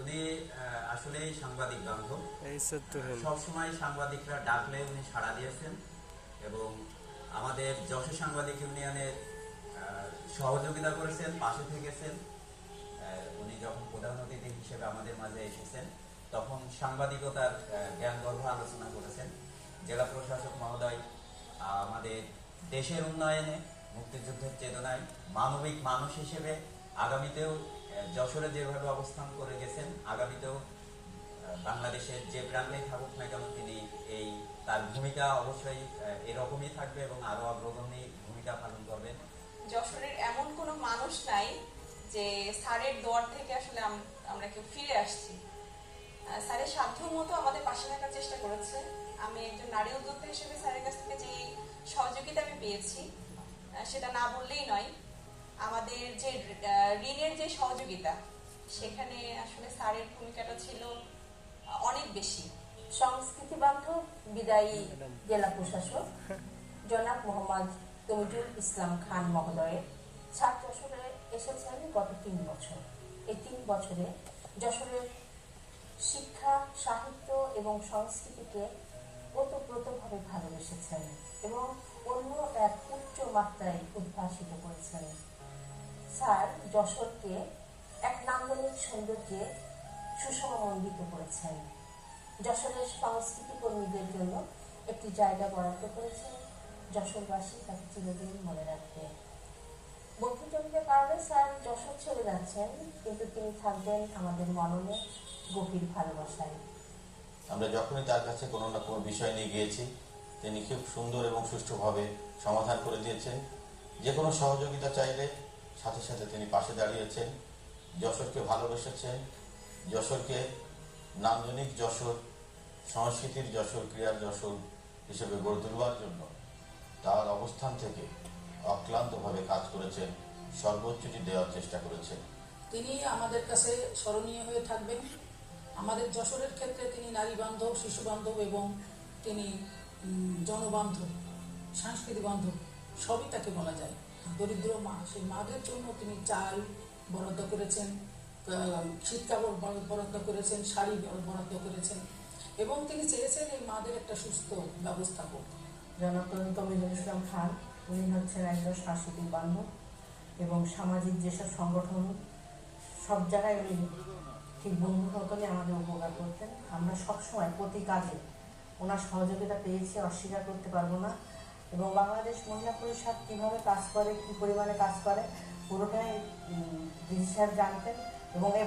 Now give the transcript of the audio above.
উনি আহ, আসলেই সাংবাদিক বান্ধব। সবসময় সাংবাদিকরা ডাকলে উনি সাড়া দিয়েছেন এবং আমাদের যশোর সাংবাদিক ইউনিয়নের সহযোগিতা করেছেন পাশে থেকেছেন। উনি যখন প্রধান অতিথি হিসেবে আমাদের মাঝে এসেছেন তখন সাংবাদিকতার আহ, জ্ঞান গর্ভ আলোচনা করেছেন। জেলা প্রশাসক মহোদয় আমাদের দেশের উন্নয়নে মুক্তিযুদ্ধের চেতনায় মানবিক মানুষ হিসেবে আগামীতেও যশোরে যেভাবে অবস্থান করে গেছেন, আগামীতেও বাংলাদেশের যে প্রান্তেই থাকুক না কেন তিনি এই, তার ভূমিকা অবশ্যই এরকমই থাকবে এবং আরও অগ্রগণী ভূমিকা পালন করবেন যশোরের এমন কোনো মানুষ নাই যে স্যারের দোয়ার থেকে আসলে আমরা কেউ ফিরে আসছি। স্যারের সাধ্য মতো আমাদের পাশে থাকার চেষ্টা করেছে। আমি একজন নারী উদ্যোক্তা হিসেবে স্যারের কাছ থেকে যে সহযোগিতা আমি পেয়েছি সেটা না বললেই নয়। আমাদের যে ঋণের যে সহযোগিতা, সেখানে আসলে স্যারের ভূমিকাটা ছিল অনেক বেশি। সংস্কৃতি বান্ধব বিদায়ী জেলা প্রশাসক জনাব মোহাম্মদ তমিজুল ইসলাম খান মহোদয়ের ছাত্র যশোরে এসেছেন গত তিন বছর। এই তিন বছরে যশোরের শিক্ষা, সাহিত্য এবং সংস্কৃতিকে ওতপ্রোতভাবে ভালোবেসেছেন এবং অন্য এক উচ্চ মাত্রায় উদ্ভাসিত করেছেন। স্যার যশোরকে এক নান্দনিক সৌন্দর্যে সুষমমণ্ডিত করেছেন। যশোরের সংস্কৃতি কর্মীদের জন্য একটি জায়গা বরাদ্দ করেছে যশোরবাসী তাকে চিরদিন মনে রাখবে। বন্ধুজনদের কারণে স্যার যশোর ছেড়ে যাচ্ছেন, কিন্তু তিনি থাকবেন আমাদের মননে গভীর ভালোবাসায়। আমরা যখনই তার কাছে কোনো না কোনো বিষয় নিয়ে গিয়েছি, তিনি খুব সুন্দর এবং সুষ্ঠুভাবে সমাধান করে দিয়েছেন। যে কোনো সহযোগিতা চাইলে সাথে সাথে তিনি পাশে দাঁড়িয়েছেন। যশোরকে ভালোবেসেছেন। যশোরকে নান্দনিক যশোর, সংস্কৃতির যশোর, ক্রীড়ার যশোর হিসেবে গড়ে তুলবার জন্য তার অবস্থান থেকে অক্লান্তভাবে কাজ করেছেন, সর্বোচ্চটি দেওয়ার চেষ্টা করেছেন। তিনি আমাদের কাছে স্মরণীয় হয়ে থাকবেন। আমাদের যশোরের ক্ষেত্রে তিনি নারী বান্ধব, শিশু বান্ধব এবং তিনি জনবান্ধব, সাংস্কৃতিক বান্ধব, সবই তাকে বলা যায়। দরিদ্র মা সেই মাদের জন্য তিনি চাল বরাদ্দ করেছেন আহ, শীতকাপড় বরাদ্দ- করেছেন শাড়ি বরাদ্দ করেছেন এবং তিনি চেয়েছেন এই মাদের একটা সুস্থ ব্যবস্থা করতে জনাতন তমিজুল ইসলাম খান উনি হচ্ছেন একজন সাংস্কৃতিক বান্ধব এবং সামাজিক যেসব সংগঠন সব জায়গায় উনি ঠিক বন্ধুর মতনই আমাদের উপকার করতেন। আমরা সবসময় প্রতি কাজে ওনার সহযোগিতা পেয়েছি অস্বীকার করতে পারব না। এবং বাংলাদেশ মহিলা পরিষদ কীভাবে কাজ করে, কী পরিমাণে কাজ করে, পুরোটাই জিনিস জানতেন এবং এ